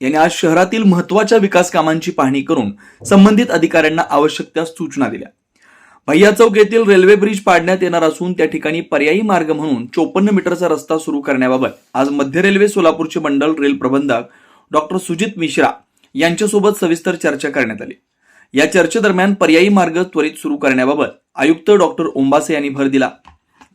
यांनी आज शहरातील महत्त्वाच्या विकास कामांची पाहणी करून संबंधित अधिकाऱ्यांना आवश्यक त्या सूचना दिल्या. भैया चौक येथील रेल्वे ब्रिज पाडण्यात येणार असून त्या ठिकाणी पर्यायी मार्ग म्हणून चोपन्न मीटरचा रस्ता सुरू करण्याबाबत आज मध्य रेल्वे सोलापूरचे मंडल रेल प्रबंधक डॉक्टर सुजित मिश्रा यांच्यासोबत सविस्तर चर्चा करण्यात आली. या चर्चेदरम्यान पर्यायी मार्ग त्वरित सुरू करण्याबाबत आयुक्त डॉक्टर ओंबासे यांनी भर दिला.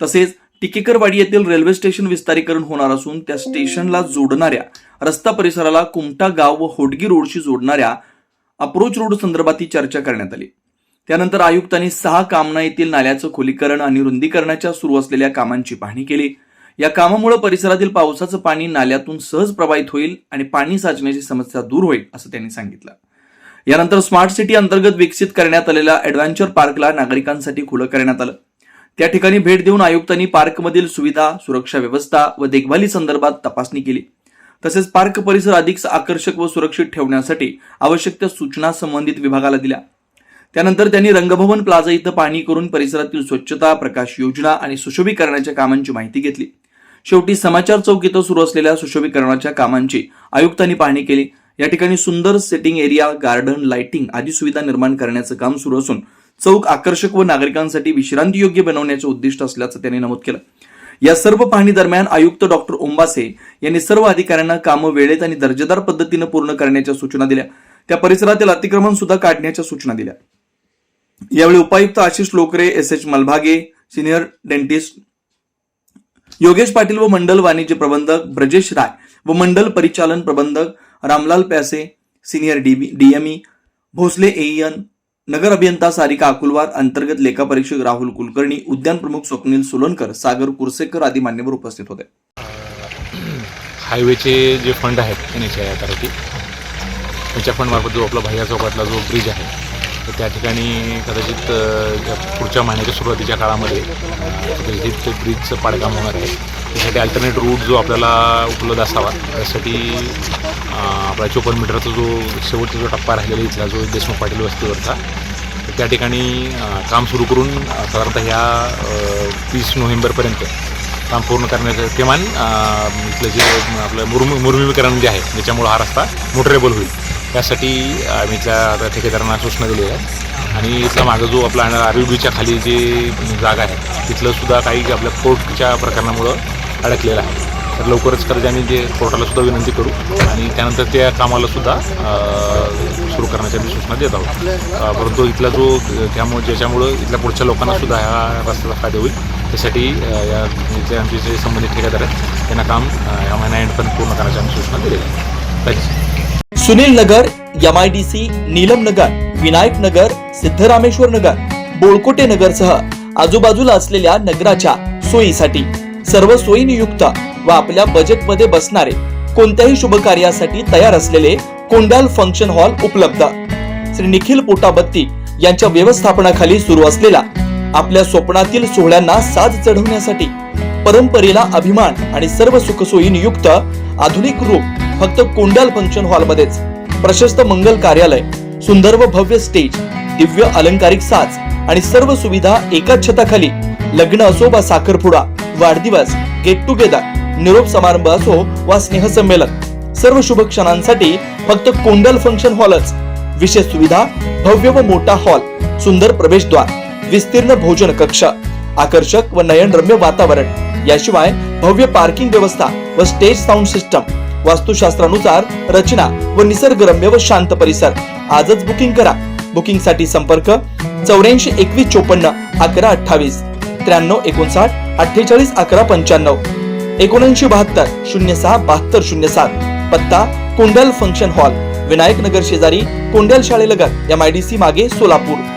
तसेच टिकेकरवाडी येथील रेल्वे स्टेशन विस्तारीकरण होणार असून त्या स्टेशनला जोडणाऱ्या रस्ता परिसराला कुमटा गाव व होडगी रोडशी जोडणाऱ्या अप्रोच रोड संदर्भात चर्चा करण्यात आली. त्यानंतर आयुक्तांनी सहा कामना येथील नाल्याचं खोलीकरण आणि रुंदीकरणाच्या सुरू असलेल्या कामांची पाहणी केली. या कामामुळे परिसरातील पावसाचं पाणी नाल्यातून सहज प्रवाहित होईल आणि पाणी साचण्याची समस्या दूर होईल असं त्यांनी सांगितलं. यानंतर स्मार्ट सिटी अंतर्गत विकसित करण्यात आलेल्या ऍडव्हेंचर पार्कला नागरिकांसाठी खुलं करण्यात आलं. त्या ठिकाणी भेट देऊन आयुक्तांनी पार्कमधील सुविधा सुरक्षा व्यवस्था व देखभाली संदर्भात तपासणी केली. तसेच पार्क परिसर अधिक आकर्षक व सुरक्षित ठेवण्यासाठी आवश्यक त्या सूचना संबंधित विभागाला दिल्या. त्यानंतर त्यांनी रंगभवन प्लाझा इथं पाहणी करून परिसरातील स्वच्छता प्रकाश योजना आणि सुशोभीकरणाच्या कामांची माहिती घेतली. शेवटी समाचार चौक इथं सुरू असलेल्या सुशोभीकरणाच्या कामांची आयुक्तांनी पाहणी केली. या ठिकाणी सुंदर सेटिंग एरिया गार्डन लाइटिंग आदी सुविधा निर्माण करण्याचं काम सुरू असून चौक आकर्षक व नागरिकांसाठी विश्रांती योग्य बनवण्याचे उद्दिष्ट असल्याचं त्यांनी नमूद केलं. या सर्व पाहणी दरम्यान आयुक्त डॉक्टर ओंबासे यांनी सर्व अधिकाऱ्यांना कामं वेळेत आणि दर्जेदार पद्धतीनं पूर्ण करण्याच्या सूचना दिल्या. त्या परिसरातील अतिक्रमण सुद्धा काढण्याच्या सूचना दिल्या. यावेळी उपायुक्त Ashish Lokare S H Malbhage senior dentist Yogesh Patil व मंडल वाणिज्य प्रबंधक ब्रजेश राय व मंडल परिचालन प्रबंधक Ramlal Pyase senior DB DME Bhosale AEN नगर अभियंता सारिका अकुलवार अंतर्गत लेखापरीक्षक राहुल कुलकर्णी उद्यान प्रमुख स्वप्नील सोलनकर सागर कुरसेकर आदी मान्यवर उपस्थित होते. हायवेचे जे फंड आहेत एन एच आय अथॉरिटी त्याच्या फंडमार्फत जो आपला भैया चौकातला जो ब्रिज आहे तर त्या ठिकाणी कदाचित पुढच्या महिन्याच्या सुरुवातीच्या काळामध्ये कदाचित ते ब्रिजचं पाडकाम होणार आहे. त्यासाठी अल्टरनेट रूट जो आपल्याला उपलब्ध असावा त्यासाठी आपला चोपन्न मीटरचा जो शेवटचा जो टप्पा राहिलेला इथला जो देशमुख पाटील वस्तीवरचा त्या ठिकाणी काम सुरू करून साधारणतः ह्या तीस नोव्हेंबरपर्यंत काम पूर्ण करण्याचं किमान इथलं जे आपलं मुर्म मुर्मीकरण जे आहे ज्याच्यामुळं हा रस्ता मोटरेबल होईल. त्यासाठी आम्ही त्या आता ठेकेदारांना सूचना दिलेल्या आहेत. आणि इथला मागं जो आपला आर खाली जे जागा आहे तिथलं सुद्धा काही आपल्या कोर्टच्या प्रकरणामुळं अडकलेलं आहे. तर लवकरच कर्ज आम्ही जे कोर्टाला सुद्धा विनंती करू आणि त्यानंतर त्या कामाला सुद्धा सुरू करण्याच्या आम्ही सूचना देत आहोत. परंतु इथला जो त्यामुळे ज्याच्यामुळं इथल्या पुढच्या लोकांना सुद्धा ह्या रस्त्याचा फायदा होईल त्यासाठी या जे आमचे जे संबंधित ठेकेदार आहेत त्यांना काम या महिना एंडपर्यंत पूर्ण करण्याच्या आम्ही सूचना दिलेल्या आहेत. सुनील नगर एमआयडीसी नीलम नगर विनायक नगर सिद्धरामेश्वर नगर बोळकोटे नगरसह आजूबाजूला असलेल्या नगराच्या सोयीसाठी सर्व सोयीनियुक्त व आपल्या बजेटमध्ये बसणारे कोणत्याही शुभ कार्यासाठी तयार असलेले कोंडाल फंक्शन हॉल उपलब्ध. श्री निखिल पोटाबत्ती यांच्या व्यवस्थापनाखाली सुरू असलेला आपल्या स्वप्नातील सोहळ्यांना साज चढवण्यासाठी परंपरेला अभिमान आणि सर्व सुखसोयी नियुक्त आधुनिक रूप फक्त कोंडाल फंक्शन हॉल मध्येच. प्रशस्त मंगल कार्यालय सुंदर व भव्य स्टेज दिव्य अलंकारिक साज आणि सर्व सुविधा एकाच छताखाली लग्न असो वा साखरपुडा वाढदिवस गेट टुगेदर निरोप समारंभ असो वा स्नेहसंमेलन सर्व शुभ क्षणांसाठी फक्त कोंडल फंक्शन हॉलच विशेष सुविधा भव्य व मोठा हॉल सुंदर प्रवेशद्वार विस्तीर्ण भोजन कक्ष आकर्षक व नयनरम्य वातावरण. याशिवाय भव्य पार्किंग व्यवस्था व स्टेज साऊंड सिस्टम वास्तुशास्त्रानुसार रचना व निसर्गरम्य व शांत परिसर. आजच बुकिंग करा. बुकिंगसाठी संपर्क चौऱ्याऐंशी एकवीस चोपन्न अकरा अठ्ठावीस त्र्याण्णव एकोणसाठ अठ्ठेचाळीस अकरा पंच्याण्णव. एकोणऐंशी बहात्तर शून्य सहा बहात्तर शून्य सात. पत्ता कोंडल फंक्शन हॉल. विनायक नगर शेजारी कोंडल शाळेलगत. एम आय डी सी मागे सोलापूर.